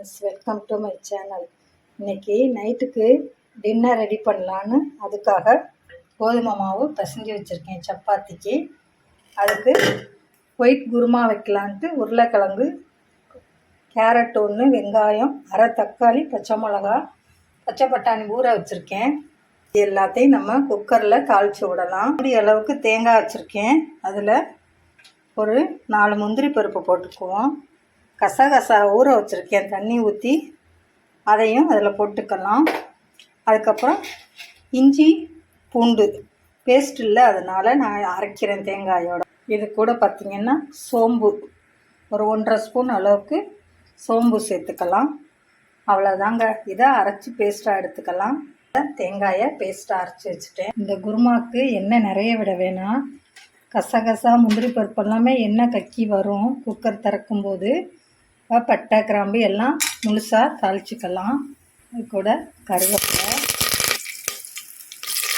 Friends welcome to my channel இன்னைக்கு நைட்டுக்கு dinner ready பண்ணலான்னு அதுக்காக கோதுமை மாவு பிசைஞ்சு வச்சுருக்கேன் சப்பாத்திக்கு. அதுக்கு ஒயிட் குருமா வைக்கலான்ட்டு உருளைக்கிழங்கு கேரட் ஒன்று வெங்காயம் அரை தக்காளி பச்சை மிளகா பச்சை பட்டாணி ஊற வச்சுருக்கேன். எல்லாத்தையும் நம்ம குக்கரில் தாளித்து விடலாம். அப்படி அளவுக்கு தேங்காய் வச்சுருக்கேன். அதில் ஒரு நாலு முந்திரி பருப்பு போட்டுக்குவோம். கசகசா ஊற வச்சுருக்கேன். தண்ணி ஊற்றி அதையும் அதில் போட்டுக்கலாம். அதுக்கப்புறம் இஞ்சி பூண்டு பேஸ்ட் இல்லை அதனால் நான் அரைக்கிறேன் தேங்காயோட. இது கூட பார்த்திங்கன்னா சோம்பு. ஒரு ஒன்றரை ஸ்பூன் அளவுக்கு சோம்பு சேர்த்துக்கலாம். அவ்வளோதாங்க இதை அரைச்சி பேஸ்ட்டாக எடுத்துக்கலாம். தேங்காயை பேஸ்ட்டாக அரைச்சி வச்சுட்டேன். இந்த குருமாவுக்கு எண்ணெய் நிறைய விட வேணாம். கசகசா முந்திரி பருப்பு எல்லாமே எண்ணெய் கக்கி வரும். குக்கர் திறக்கும்போது பட்டை கிராம்பு எல்லாம் முழுசாக தாளிச்சிக்கலாம். அது கூட கருவேப்பிலை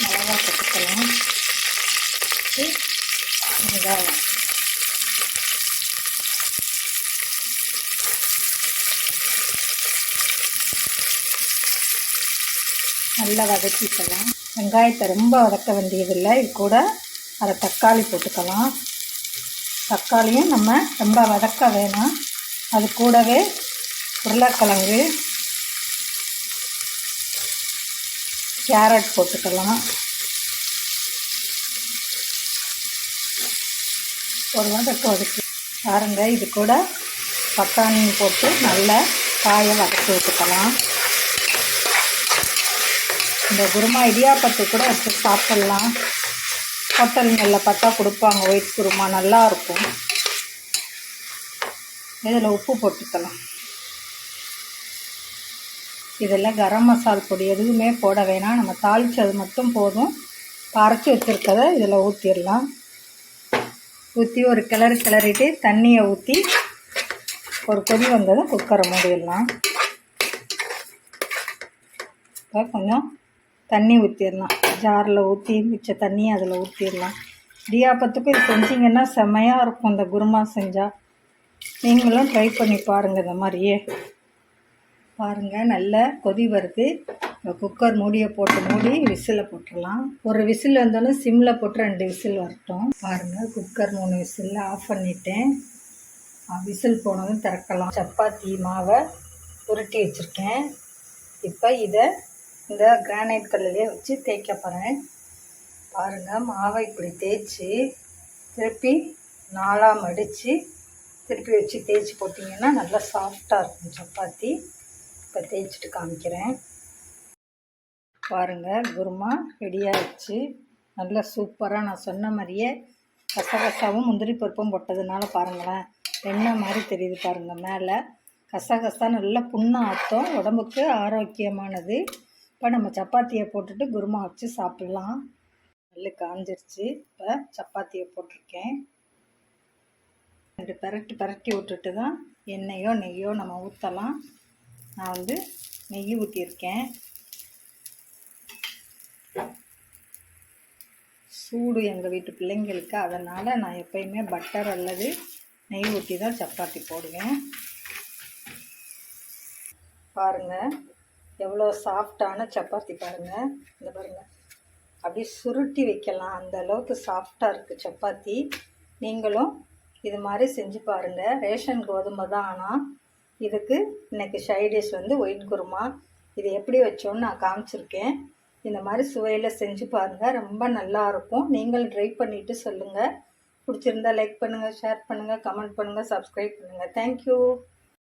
மிளகா போட்டுக்கலாம் வெங்காயம். நல்லா வதக்கிக்கலாம். வெங்காயத்தை ரொம்ப வதக்க வேண்டியதில்லை. இது கூட அதை தக்காளி போட்டுக்கலாம். தக்காளியும் நம்ம ரொம்ப வதக்க வேணாம். அது கூடவே உருளைக்கிழங்கு கேரட் போட்டுக்கலாம். ஒரு வதக்கு வதக்கி. பாருங்க இது கூட பட்டாணியும் போட்டு நல்லா காய வதக்கி விட்டுக்கலாம் இந்த குருமா இடியாப்பத்தை கூட வச்சு சாப்பிட்லாம். ஹோட்டல்களில் பார்த்தா கொடுப்பாங்க ஒயிட் குருமா நல்லா இருக்கும். இதில் உப்பு போட்டுக்கலாம். இதில் கரம் மசால் பொடி எதுவுமே போட வேணாம். நம்ம தாளித்தது மட்டும் போதும். அரைச்சி வச்சுருக்கதை இதில் ஊற்றிடலாம் ஊற்றி ஒரு கிளறு கிளறிட்டு தண்ணியை ஊற்றி ஒரு கொதி வந்ததும் குக்கரை மூடிடலாம். இப்போ கொஞ்சம் தண்ணி ஊற்றிடலாம் ஜாரில் ஊற்றி மிச்ச தண்ணியை அதில் ஊற்றிடலாம் இடியாப்பத்துக்கும் இது செஞ்சிங்கன்னா செம்மையாக இருக்கும் இந்த குருமா செஞ்சால் நீங்களும் ட்ரை பண்ணி பாருங்கள் இந்த மாதிரியே. பாருங்கள் நல்லா கொதி வருது. குக்கர் மூடியை போட்டு மூடி விசிலை போட்டுடலாம். ஒரு விசில் வந்தோடனே சிம்மில் போட்டு ரெண்டு விசில் வரட்டும். பாருங்கள் குக்கர் மூணு விசிலில் ஆஃப் பண்ணிட்டேன். விசில் போனதும் திறக்கலாம். சப்பாத்தி மாவை உருட்டி வச்சுருக்கேன். இப்போ இதை இந்த கிரானைட் கல்லுலேயே வச்சு தேய்க்க போகிறேன் பாருங்கள் மாவை இப்படி தேய்ச்சி திருப்பி நாலாம் அடித்து திருப்பி வச்சு தேய்ச்சி போட்டிங்கன்னா நல்லா சாஃப்டாக இருக்கும் சப்பாத்தி. இப்போ தேய்ச்சிட்டு காமிக்கிறேன். பாருங்கள் குருமா ரெடியாகிடுச்சு நல்லா சூப்பராக நான் சொன்ன மாதிரியே கசகசாவும் முந்திரி பருப்பும் போட்டதுனால பாருங்களேன் என்ன மாதிரி தெரியுது பாருங்கள் மேலே. கசகசா நல்லா புண்ணாத்தம் உடம்புக்கு ஆரோக்கியமானது. இப்போ நம்ம சப்பாத்தியை போட்டுட்டு குருமா வச்சு சாப்பிட்லாம். நெல் காஞ்சிருச்சு. இப்போ சப்பாத்தியை போட்டிருக்கேன். ரெண்டு பரட்டி பரட்டி விட்டுட்டு தான் எண்ணெயோ நெய்யோ நம்ம ஊற்றலாம் நான் வந்து நெய் ஊற்றியிருக்கேன் சூடு எங்கள் வீட்டு பிள்ளைங்களுக்கு. அதனால் நான் எப்பயுமே பட்டர் அல்லது நெய் ஊற்றி தான் சப்பாத்தி போடுவேன். பாருங்கள் எவ்வளோ சாஃப்டான சப்பாத்தி பாருங்கள் இந்த பாருங்கள் அப்படியே சுருட்டி வைக்கலாம். அந்த அளவுக்கு சாஃப்டாக இருக்குது சப்பாத்தி. நீங்களும் இது மாதிரி செஞ்சு பாருங்கள் ரேஷன் கோதுமை தான் ஆனால் இதுக்கு இன்றைக்கி சைடிஷ் வந்து ஒயிட் குருமா. இது எப்படி வச்சோன்னு நான் காமிச்சிருக்கேன். இந்த மாதிரி சுவையில் செஞ்சு பாருங்கள் ரொம்ப நல்லாயிருக்கும் நீங்களும் ட்ரை பண்ணிவிட்டு சொல்லுங்கள் பிடிச்சிருந்தா லைக் பண்ணுங்கள் ஷேர் பண்ணுங்கள் கமெண்ட் பண்ணுங்கள் சப்ஸ்கிரைப் பண்ணுங்கள் தேங்க்யூ